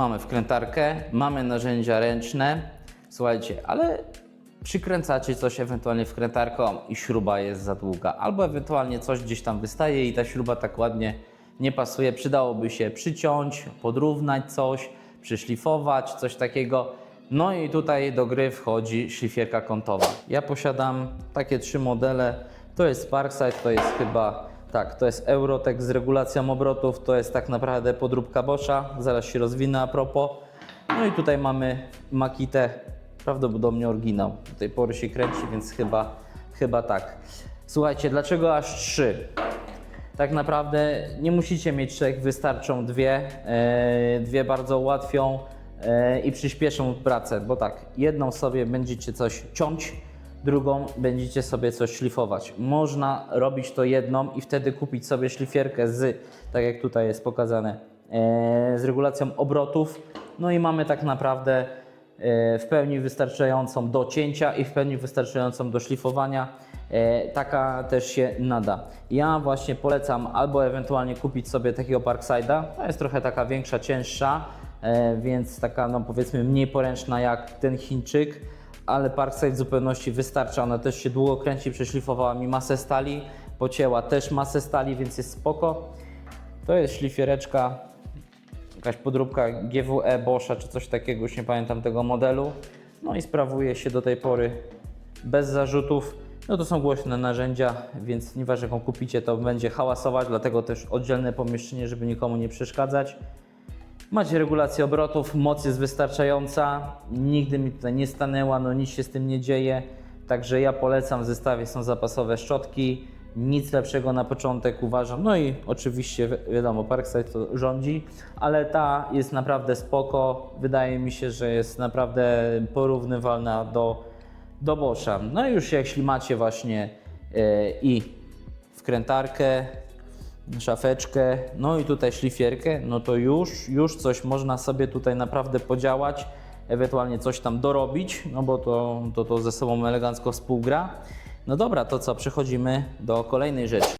Mamy wkrętarkę, mamy narzędzia ręczne. Słuchajcie, ale przykręcacie coś ewentualnie wkrętarką i śruba jest za długa, albo ewentualnie coś gdzieś tam wystaje i ta śruba tak ładnie nie pasuje. Przydałoby się przyciąć, podrównać coś, przyszlifować, coś takiego. No i tutaj do gry wchodzi szlifierka kątowa. Ja posiadam takie trzy modele. To jest Parkside, to jest chyba tak, to jest Eurotech z regulacją obrotów, to jest tak naprawdę podróbka Boscha, zaraz się rozwinę a propos. No i tutaj mamy Makitę, prawdopodobnie oryginał. Do tej pory się kręci, więc chyba, chyba tak. Słuchajcie, dlaczego aż trzy? Tak naprawdę nie musicie mieć trzech, wystarczą dwie. E, dwie bardzo ułatwią e, i przyspieszą pracę, bo tak, jedną sobie będziecie coś ciąć, drugą będziecie sobie coś szlifować. Można robić to jedną i wtedy kupić sobie szlifierkę z, tak jak tutaj jest pokazane, e, z regulacją obrotów. No i mamy tak naprawdę e, w pełni wystarczającą do cięcia i w pełni wystarczającą do szlifowania. E, Taka też się nada. Ja właśnie polecam albo ewentualnie kupić sobie takiego Parkside'a. To jest trochę taka większa, cięższa, więc taka no powiedzmy mniej poręczna jak ten Chińczyk, ale Parkside w zupełności wystarcza. Ona też się długo kręci, przeszlifowała mi masę stali, pocięła też masę stali, więc jest spoko. To jest szlifiereczka jakaś podróbka GWE Boscha czy coś takiego, już nie pamiętam tego modelu. No i sprawuje się do tej pory bez zarzutów. No to są głośne narzędzia, więc nieważne jaką kupicie, to będzie hałasować, dlatego też oddzielne pomieszczenie, żeby nikomu nie przeszkadzać. Macie regulację obrotów, moc jest wystarczająca, nigdy mi tutaj nie stanęła, no nic się z tym nie dzieje. Także ja polecam, w zestawie są zapasowe szczotki, nic lepszego na początek uważam. No i oczywiście wi- wiadomo, Parkside to rządzi, ale ta jest naprawdę spoko. Wydaje mi się, że jest naprawdę porównywalna do, do Boscha. No i już jeśli macie właśnie e, i wkrętarkę, szafeczkę, no i tutaj szlifierkę, no to już, już coś można sobie tutaj naprawdę podziałać, ewentualnie coś tam dorobić, no bo to, to, to ze sobą elegancko współgra. No dobra, to co, przechodzimy do kolejnej rzeczy.